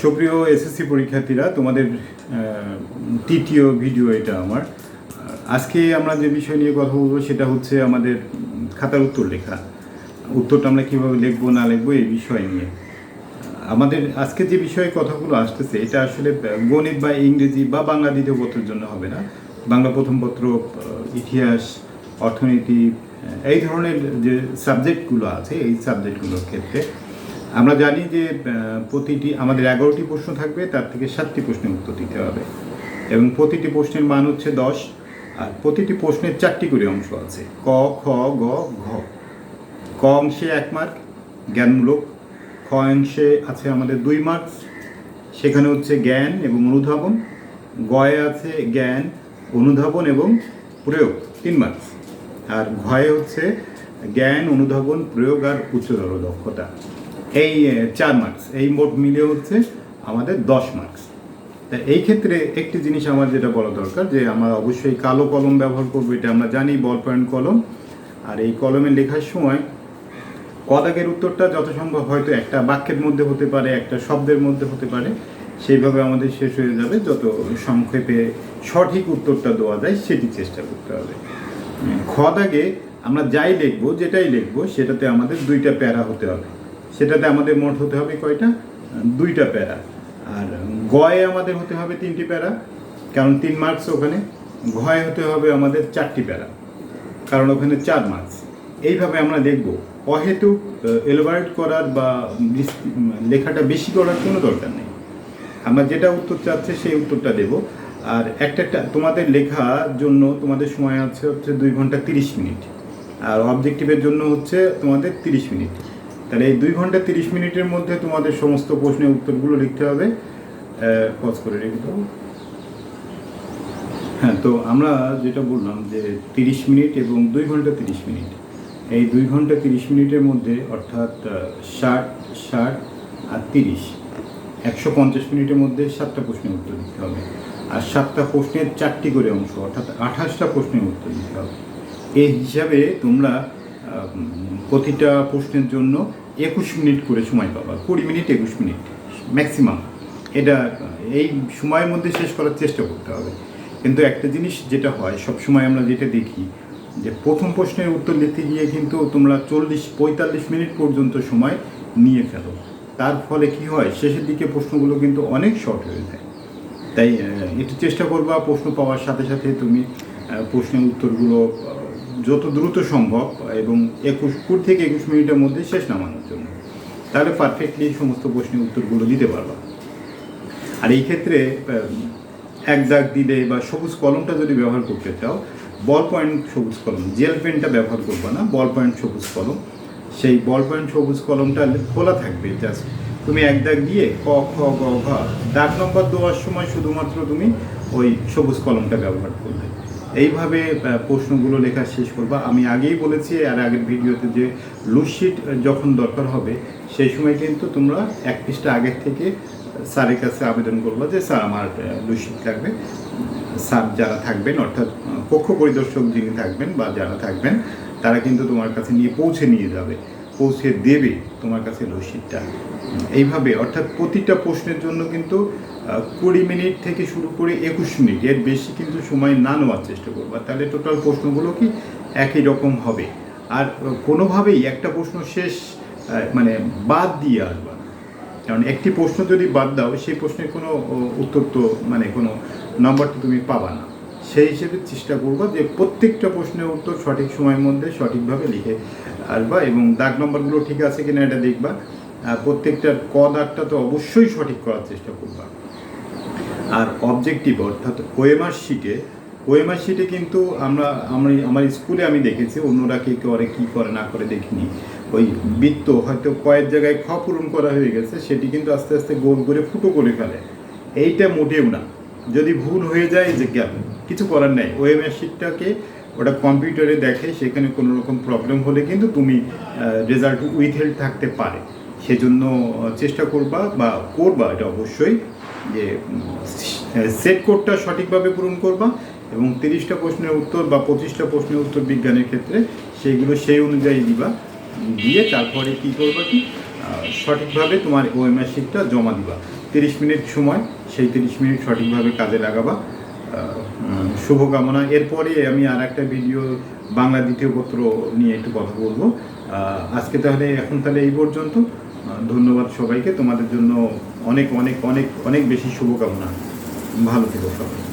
সুপ্রিয় এসএসসি পরীক্ষার্থীরা, তোমাদের তৃতীয় ভিডিও এটা আমার। আজকে আমরা যে বিষয় নিয়ে কথা বলব সেটা হচ্ছে আমাদের খাতার উত্তর লেখা। উত্তরটা আমরা কীভাবে লিখব, না লিখব, এই বিষয় নিয়ে। আমাদের আজকে যে বিষয়ে কথাগুলো আসতেছে, এটা আসলে গণিত বা ইংরেজি বা বাংলা দ্বিতীয় পত্রের জন্য হবে না। বাংলা প্রথম পত্র ইতিহাস, অর্থনীতি এই ধরনের যে সাবজেক্টগুলো আছে, এই সাবজেক্টগুলোর ক্ষেত্রে আমরা জানি যে প্রতিটি, আমাদের এগারোটি প্রশ্ন থাকবে, তার থেকে সাতটি প্রশ্নের উত্তর দিতে হবে। এবং প্রতিটি প্রশ্নের মান হচ্ছে দশ, আর প্রতিটি প্রশ্নের চারটি করে অংশ আছে। ক, খ, গ, ঘ। ক অংশে এক মার্ক জ্ঞানমূলক। খ অংশে আছে আমাদের দুই মার্কস সেখানে হচ্ছে জ্ঞান এবং অনুধাবন। গয়ে আছে জ্ঞান, অনুধাবন এবং প্রয়োগ, তিন মার্কস আর ঘয়ে হচ্ছে জ্ঞান, অনুধাবন, প্রয়োগ আর উচ্চতর দক্ষতা। এই চার মার্কস এই মোট মিলে হচ্ছে আমাদের দশ মার্কস তা এই ক্ষেত্রে একটি জিনিস আমার যেটা বলা দরকার যে, আমরা অবশ্যই কালো কলম ব্যবহার করব, এটা আমরা জানি বল পয়েন্ট কলম। আর এই কলমে লেখার সময় কদাগের উত্তরটা যত সম্ভব হয়তো একটা বাক্যের মধ্যে হতে পারে, একটা শব্দের মধ্যে হতে পারে। সেইভাবে আমাদের শেষ হয়ে যাবে, যত সংক্ষেপে সঠিক উত্তরটা দেওয়া যায়, সেটি চেষ্টা করতে হবে। খ দাগে আমরা যাই লিখব, যেটাই লিখব, সেটাতে আমাদের দুইটা প্যারা হতে হবে। সেটাতে আমাদের মোট হতে হবে কয়টা? দুইটা প্যারা। আর গয়ে আমাদের হতে হবে তিনটি প্যারা, কারণ তিন মার্কস ওখানে। ঘয়ে হতে হবে আমাদের চারটি প্যারা, কারণ ওখানে চার মার্কস এইভাবে আমরা দেখব অহেতুক এলোভারেট করার বা লেখাটা বেশি করার কোনো দরকার নেই। আমরা যেটা উত্তর চাচ্ছে সেই উত্তরটা দেব। আর একটা একটা, তোমাদের লেখার জন্য তোমাদের সময় আছে হচ্ছে দুই ঘণ্টা তিরিশ মিনিট। আর অবজেক্টিভের জন্য হচ্ছে তোমাদের তিরিশ মিনিট। তাহলে এই দুই ঘণ্টা তিরিশ মিনিটের মধ্যে তোমাদের সমস্ত প্রশ্নের উত্তরগুলো লিখতে হবে। পজ করে রেখে দেবো হ্যাঁ তো আমরা যেটা বললাম যে তিরিশ মিনিট এবং দুই ঘণ্টা তিরিশ মিনিট। এই দুই ঘণ্টা তিরিশ মিনিটের মধ্যে অর্থাৎ ষাট ষাট আর তিরিশ, একশো পঞ্চাশ মিনিটের মধ্যে সাতটা প্রশ্নের উত্তর দিতে হবে। আর সাতটা প্রশ্নের চারটি করে অংশ, অর্থাৎ আঠাশটা প্রশ্নের উত্তর দিতে হবে। এই হিসাবে তোমরা প্রতিটা প্রশ্নের জন্য একুশ মিনিট করে সময় পাবা, কুড়ি মিনিট, একুশ মিনিট ম্যাক্সিমাম এটা এই সময়ের মধ্যে শেষ করার চেষ্টা করতে হবে। কিন্তু একটা জিনিস যেটা হয়, সব সময় আমরা যেটা দেখি, যে প্রথম প্রশ্নের উত্তর লিখতে গিয়ে কিন্তু তোমরা চল্লিশ, পঁয়তাল্লিশ মিনিট পর্যন্ত সময় নিয়ে ফেলো। তার ফলে কি হয়, শেষের দিকে প্রশ্নগুলো কিন্তু অনেক শর্ট হয়ে যায়। তাই একটু চেষ্টা করবা প্রশ্ন পাওয়ার সাথে সাথে তুমি প্রশ্নের উত্তরগুলো যত দ্রুত সম্ভব এবং একুশ, কুড়ি থেকে একুশ মিনিটের মধ্যে শেষ নামানোর জন্য। তাহলে পারফেক্টলি সমস্ত প্রশ্নের উত্তরগুলো দিতে পারবা। আর এই ক্ষেত্রে এক দাগ দিলে বা সবুজ কলমটা যদি ব্যবহার করতে চাও বল পয়েন্ট সবুজ কলম জেল পেনটা ব্যবহার করবে না বল পয়েন্ট সবুজ কলম। সেই বল পয়েন্ট সবুজ কলমটা খোলা থাকবে জাস্ট তুমি এক দাগ দিয়ে ক, খ, গ, ঘ, দাগ নম্বর দেওয়ার সময় শুধুমাত্র তুমি ওই সবুজ কলমটা ব্যবহার করবে। এইভাবে প্রশ্নগুলো লেখা শেষ করবা। আমি আগেই বলেছি আর আগের ভিডিওতে যে লুশিট যখন দরকার হবে, সেই সময় কিন্তু তোমরা এক পৃষ্ঠা আগের থেকে স্যারের কাছে আবেদন করব যে, স্যার, আমার লুশিট লাগবে স্যার যারা থাকবেন, অর্থাৎ কক্ষ পরিদর্শক যিনি থাকবেন বা যারা থাকবেন, তারা কিন্তু তোমার কাছে নিয়ে পৌঁছে নিয়ে যাবে, পৌঁছে দেবে তোমার কাছে রসিদটা এইভাবে, অর্থাৎ প্রতিটা প্রশ্নের জন্য কিন্তু কুড়ি মিনিট থেকে শুরু করে একুশ মিনিট, এর বেশি কিন্তু সময় না নেওয়ার চেষ্টা করবা। তাহলে টোটাল প্রশ্নগুলো কি? একই রকম হবে। আর কোনোভাবেই একটা প্রশ্ন শেষ মানে বাদ দিয়ে আসবা। কারণ একটি প্রশ্ন যদি বাদ দাও, সেই প্রশ্নের কোনো উত্তর তো মানে কোনো নম্বর তো তুমি পাবা না। সেই হিসেবে চেষ্টা করব যে প্রত্যেকটা প্রশ্নের উত্তর সঠিক সময়ের মধ্যে সঠিকভাবে লিখে আসবা এবং দাগ নম্বরগুলো ঠিক আছে কিনা এটা দেখবা। প্রত্যেকটার ক দাগটা তো অবশ্যই সঠিক করার চেষ্টা করবা। আর অবজেক্টিভ অর্থাৎ ওয়েমার শিটে ওয়েমার শিটে কিন্তু আমরা আমরা আমার স্কুলে আমি দেখেছি, অন্যরা কে করে, কী করে, না করে দেখিনি। ওই বৃত্ত হয়তো কয়েক জায়গায় খ পূরণ করা হয়ে গেছে, সেটি কিন্তু আস্তে আস্তে গোল করে ফুটো করে ফেলে। এইটা মোটেও না। যদি ভুল হয়ে যায়, যে গেল। কিছু করার নেই। ওয়েমার শিটটাকে ওটা কম্পিউটারে দেখে, সেখানে কোনো রকম প্রবলেম হলে কিন্তু তুমি রেজাল্ট উইথ হেল্ড থাকতে পারে। সেজন্য চেষ্টা করবা বা করবা, এটা অবশ্যই। যে সেট কোডটা সঠিকভাবে পূরণ করবা এবং তিরিশটা প্রশ্নের উত্তর বা পঁচিশটা প্রশ্নের উত্তর বিজ্ঞানের ক্ষেত্রে সেইগুলো সেই অনুযায়ী দিবা, দিয়ে তারপরে কি করবা কি সঠিকভাবে তোমার ওএমএস শিটটা জমা দিবা। তিরিশ মিনিট সময়, সেই তিরিশ মিনিট সঠিকভাবে কাজে লাগাবা। শুভকামনা। এরপরে আমি আর একটা ভিডিও বাংলা দ্বিতীয় পত্র নিয়ে একটু কথা বলব। আজকে তাহলে এখন তাহলে এই পর্যন্ত। ধন্যবাদ সবাইকে। তোমাদের জন্য অনেক অনেক অনেক অনেক বেশি শুভকামনা। ভালো থেকো সবাই।